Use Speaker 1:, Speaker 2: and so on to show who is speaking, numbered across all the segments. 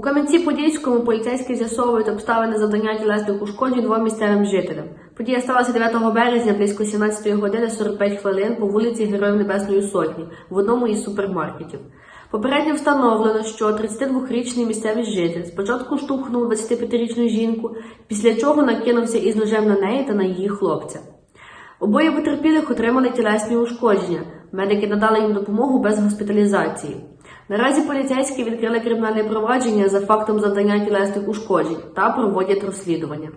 Speaker 1: Кам'янці-Подільському поліцейські з'ясовують обставини завдання тілесних ушкоджень двом місцевим жителям. Подія сталася 9 березня близько 17 години 45 хвилин по вулиці Героїв Небесної Сотні в одному із супермаркетів. Попередньо встановлено, що 32-річний місцевий житель спочатку штовхнув 25-річну жінку, після чого накинувся із ножем на неї та на її хлопця. Обоє потерпілих отримали тілесні ушкодження. Медики надали їм допомогу без госпіталізації. Наразі поліцейські відкрили кримінальне провадження за фактом завдання тілесних ушкоджень та проводять розслідування.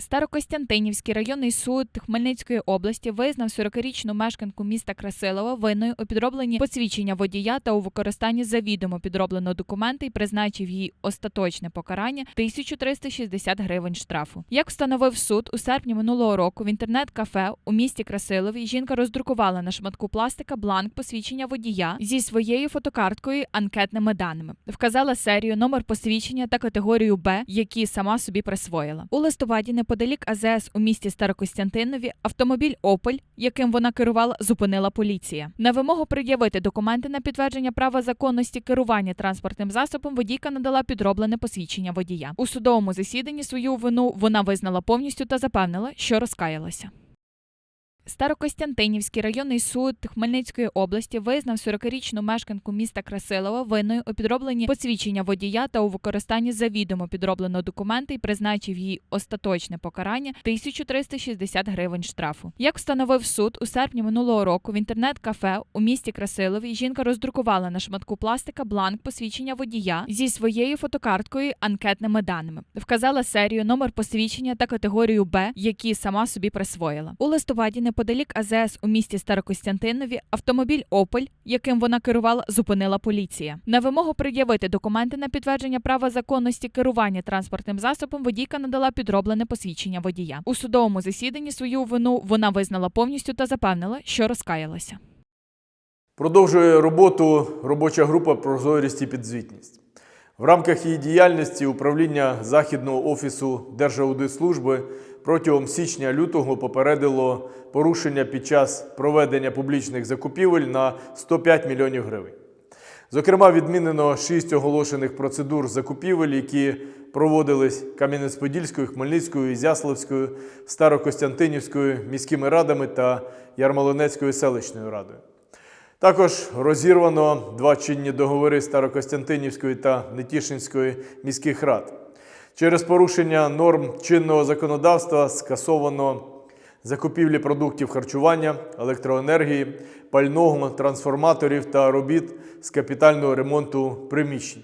Speaker 2: Старокостянтинівський районний суд Хмельницької області визнав 40-річну мешканку міста Красилова винною у підробленні посвідчення водія та у використанні завідомо підробленого документа і призначив їй остаточне покарання 1360 гривень штрафу. Як встановив суд, у серпні минулого року в інтернет-кафе у місті Красилові жінка роздрукувала на шматку пластика бланк посвідчення водія зі своєю фотокарткою анкетними даними, вказала серію, номер посвідчення та категорію Б, які сама собі присвоїла. У листопаді неподалік АЗС у місті Старокостянтинові автомобіль Опель, яким вона керувала, зупинила поліція. На вимогу пред'явити документи на підтвердження права законності керування транспортним засобом водійка надала підроблене посвідчення водія. У судовому засіданні свою вину вона визнала повністю та запевнила, що розкаялася. Старокостянтинівський районний суд Хмельницької області визнав 40-річну мешканку міста Красилова винною у підробленні посвідчення водія та у використанні завідомо підробленого документа і призначив їй остаточне покарання 1360 гривень штрафу. Як встановив суд, у серпні минулого року в інтернет-кафе у місті Красилові жінка роздрукувала на шматку пластика бланк посвідчення водія зі своєю фотокарткою анкетними даними, вказала серію, номер посвідчення та категорію Б, які сама собі присвоїла. У листопаді неподалік АЗС у місті Старокостянтинові автомобіль Опель, яким вона керувала, зупинила поліція. На вимогу пред'явити документи на підтвердження права законності керування транспортним засобом водійка надала підроблене посвідчення водія. У судовому засіданні свою вину вона визнала повністю та запевнила, що розкаялася.
Speaker 3: Продовжує роботу робоча група Прозорість і підзвітність. В рамках її діяльності управління Західного офісу Держаудитслужби протягом січня-лютого попередило порушення під час проведення публічних закупівель на 105 мільйонів гривень. Зокрема, відмінено шість оголошених процедур закупівель, які проводились Кам'янець-Подільською, Хмельницькою, Ізяславською, Старокостянтинівською міськими радами та Ярмолинецькою селищною радою. Також розірвано два чинні договори Старокостянтинівської та Нетішинської міських рад. Через порушення норм чинного законодавства скасовано закупівлі продуктів харчування, електроенергії, пального, трансформаторів та робіт з капітального ремонту приміщень.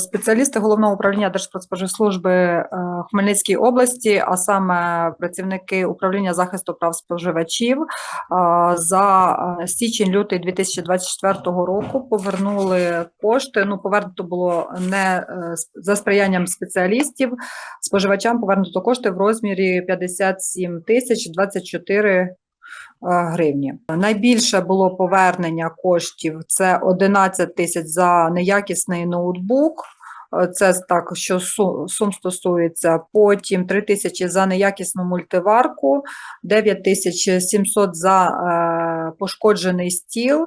Speaker 4: Спеціалісти головного управління Держпродспоживслужби е, Хмельницькій області, а саме працівники управління захисту прав споживачів, е, за е, січень-лютий 2024 року повернули кошти. Ну, повернуто було не за сприянням спеціалістів. Споживачам повернуто кошти в розмірі 57 тисяч 24 е, гривні. Найбільше було повернення коштів це 11 тисяч за неякісний ноутбук. Е, Це так, що сум стосується. Потім 3 тисячі за неякісну мультиварку, 9 тисяч 700 за е, пошкоджений стіл.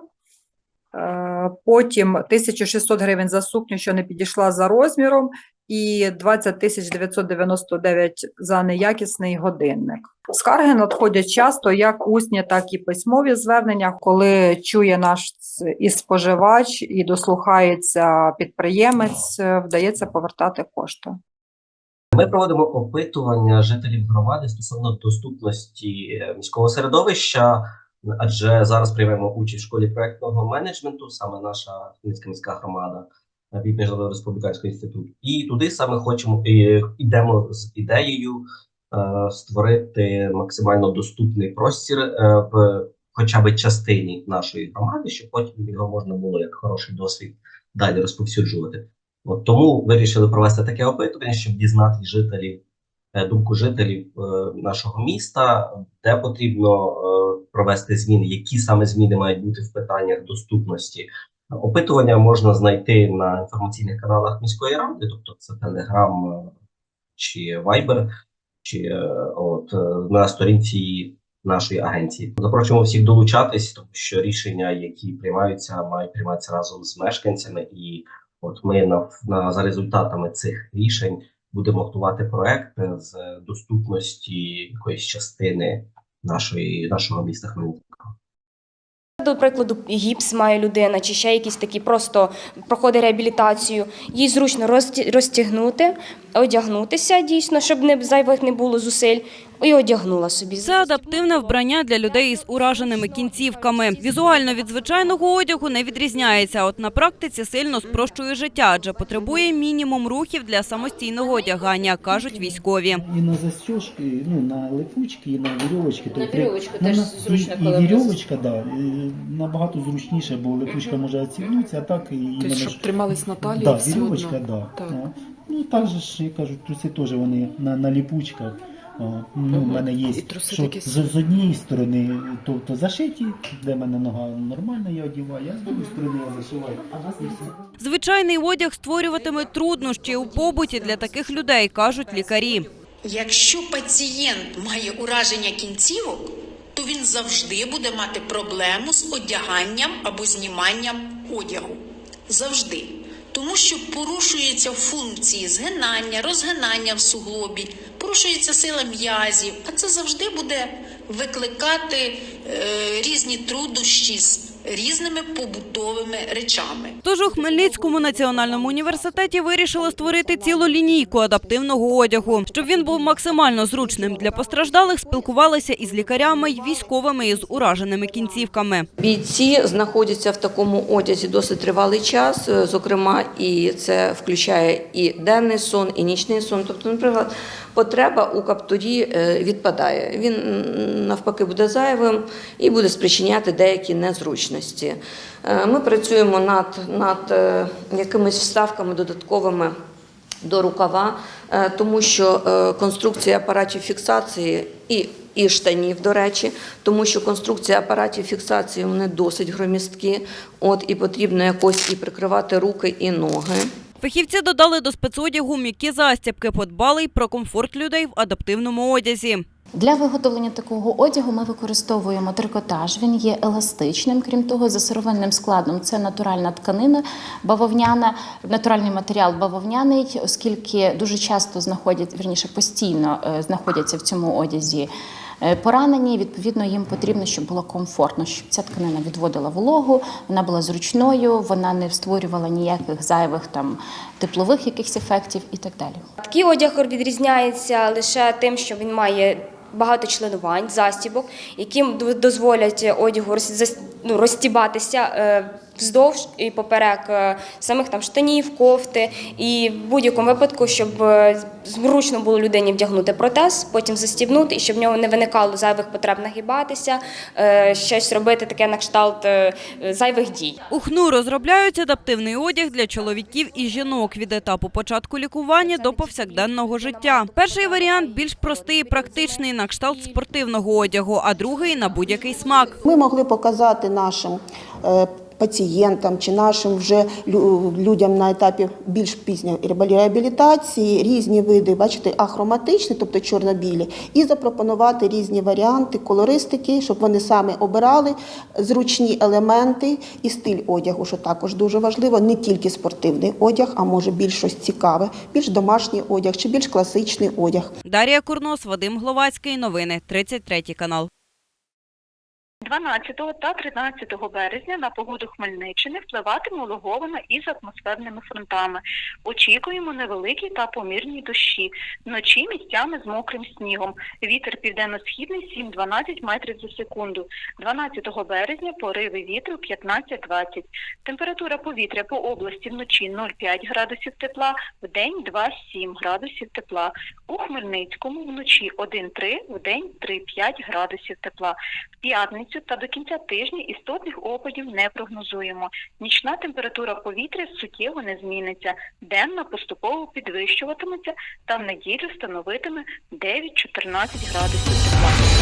Speaker 4: Е, Потім 1600 гривень за сукню, що не підійшла за розміром, і 20 тисяч 999 за неякісний годинник. Скарги надходять часто, як усні, так і письмові звернення, коли чує наш і споживач, і дослухається підприємець, вдається повертати кошти.
Speaker 5: Ми проводимо опитування жителів громади стосовно доступності е, міського середовища, адже зараз приймемо участь в школі проектного менеджменту, саме наша Хмельницька міська громада від Міжнародного республіканського інституту. І туди саме хочемо е, йдемо з ідеєю е, створити максимально доступний простір е, в хоча б частині нашої громади, щоб потім його можна було як хороший досвід далі розповсюджувати. От тому вирішили провести таке опитування, щоб дізнати жителів, е, думку жителів е, нашого міста, де потрібно провести зміни, які саме зміни мають бути в питаннях доступності. Опитування можна знайти на інформаційних каналах міської ради, тобто це Telegram е, чи Viber, чи е, от е, на сторінці нашої агенції. Запрошуємо всіх долучатись, тому що рішення, які приймаються, мають прийматися разом з мешканцями і От ми на, на за результатами цих рішень будемо готувати проект з доступності якоїсь частини нашої нашого міста Хмельницького.
Speaker 6: До прикладу, гіпс має людина, чи ще якісь такі просто проходить реабілітацію. Їй зручно розтягнути, одягнутися дійсно, щоб не зайвих не було зусиль, і одягнула собі.
Speaker 7: Це адаптивне вбрання для людей із ураженими кінцівками. Візуально від звичайного одягу не відрізняється. От на практиці сильно спрощує життя, адже потребує мінімум рухів для самостійного одягання, кажуть військові.
Speaker 8: І на застежки, ну, на липучки, і на вірьовочки.
Speaker 9: На
Speaker 8: Тобто,
Speaker 9: вірьовочку теж
Speaker 8: на-
Speaker 9: зручно,
Speaker 8: і,
Speaker 9: коли
Speaker 8: і вірьовочка, да, і набагато зручніше, бо липучка може відсігнутися, а так і іменно
Speaker 9: Тобто, щоб тримались на талії,
Speaker 8: да,
Speaker 9: все
Speaker 8: вірьовочка, да.
Speaker 9: Так.
Speaker 8: Ну, Ну, так же ж, я кажу, труси теж вони на, на ліпучках. О, ну,
Speaker 9: Мгм.
Speaker 8: мене є,
Speaker 9: І труси
Speaker 8: що
Speaker 9: такі
Speaker 8: з, з однієї сторони, тобто зашиті, де в мене нога нормальна, я одіваю, а з другої сторони я зашиваю.
Speaker 7: Звичайний одяг створюватиме труднощі у побуті для таких людей, кажуть лікарі.
Speaker 10: Якщо пацієнт має ураження кінцівок, то він завжди буде мати проблему з одяганням або зніманням одягу. Завжди. Тому що порушуються функції згинання, розгинання в суглобі, порушується сила м'язів, а це завжди буде викликати е, різні труднощі різними побутовими речами.
Speaker 7: Тож у Хмельницькому національному університеті вирішили створити цілу лінійку адаптивного одягу. Щоб він був максимально зручним для постраждалих, спілкувалися із лікарями й військовими із ураженими кінцівками.
Speaker 11: Бійці знаходяться в такому одязі досить тривалий час. Зокрема, і це включає і денний сон, і нічний сон. Тобто, наприклад, потреба у каптурі е, відпадає. Він навпаки буде зайвим і буде спричиняти деякі незручності. Е, Ми працюємо над, над е, якимись вставками додатковими до рукава, е, тому що конструкція апаратів фіксації і, і штанів, до речі, тому що конструкція апаратів фіксації вони досить громісткі, от і потрібно якось і прикривати руки і ноги.
Speaker 7: Фахівці додали до спецодягу м'які застібки, подбали й про комфорт людей в адаптивному одязі.
Speaker 12: Для виготовлення такого одягу ми використовуємо трикотаж. Він є еластичним. Крім того, за сировинним складом це натуральна тканина бавовняна, натуральний матеріал бавовняний, оскільки дуже часто знаходять, вірніше постійно е, знаходяться в цьому одязі. е, Поранені, відповідно, їм потрібно, щоб було комфортно, щоб ця тканина відводила вологу, вона була зручною, вона не створювала ніяких зайвих там теплових якихось ефектів і так далі.
Speaker 6: Такий одяг відрізняється лише тим, що він має багато членувань, застібок, яким дозволять одягу роз- ну, розтібатися е, вздовж і поперек е, самих там штанів, кофти, і в будь-якому випадку, щоб е, зручно було людині вдягнути протез, потім застібнути, і щоб в нього не виникало зайвих потреб нагибатися, е, щось робити таке на кшталт зайвих дій.
Speaker 7: У ХНУ розробляють адаптивний одяг для чоловіків і жінок від етапу початку лікування до повсякденного життя. Перший варіант більш простий і практичний на кшталт спортивного одягу, а другий на будь-який смак.
Speaker 13: Ми могли показати нашим пацієнтам чи нашим вже лю- людям на етапі більш пізньої реабілітації різні види, бачите, ахроматичні, тобто чорно-білі, і запропонувати різні варіанти колористики, щоб вони саме обирали зручні елементи і стиль одягу, що також дуже важливо, не тільки спортивний одяг, а може більш щось цікаве, більш домашній одяг чи більш класичний одяг.
Speaker 7: Дар'я Курнос, Вадим Гловацький. Новини 33 канал.
Speaker 14: 12 та 13 березня на погоду Хмельниччини впливатиме улоговина із атмосферними фронтами. Очікуємо невеликі та помірні дощі. Вночі місцями з мокрим снігом. Вітер південно-східний 7-12 метрів за секунду. 12 березня пориви вітру 15-20. Температура повітря по області вночі 0,5 градусів тепла, в день 2,7 градусів тепла. У Хмельницькому вночі 1,3, в день 3,5 градусів тепла. В п'ятницю та до кінця тижня істотних опадів не прогнозуємо. Нічна температура повітря суттєво не зміниться. Денна поступово підвищуватиметься та в неділю становитиме 9-14 градусів тепла.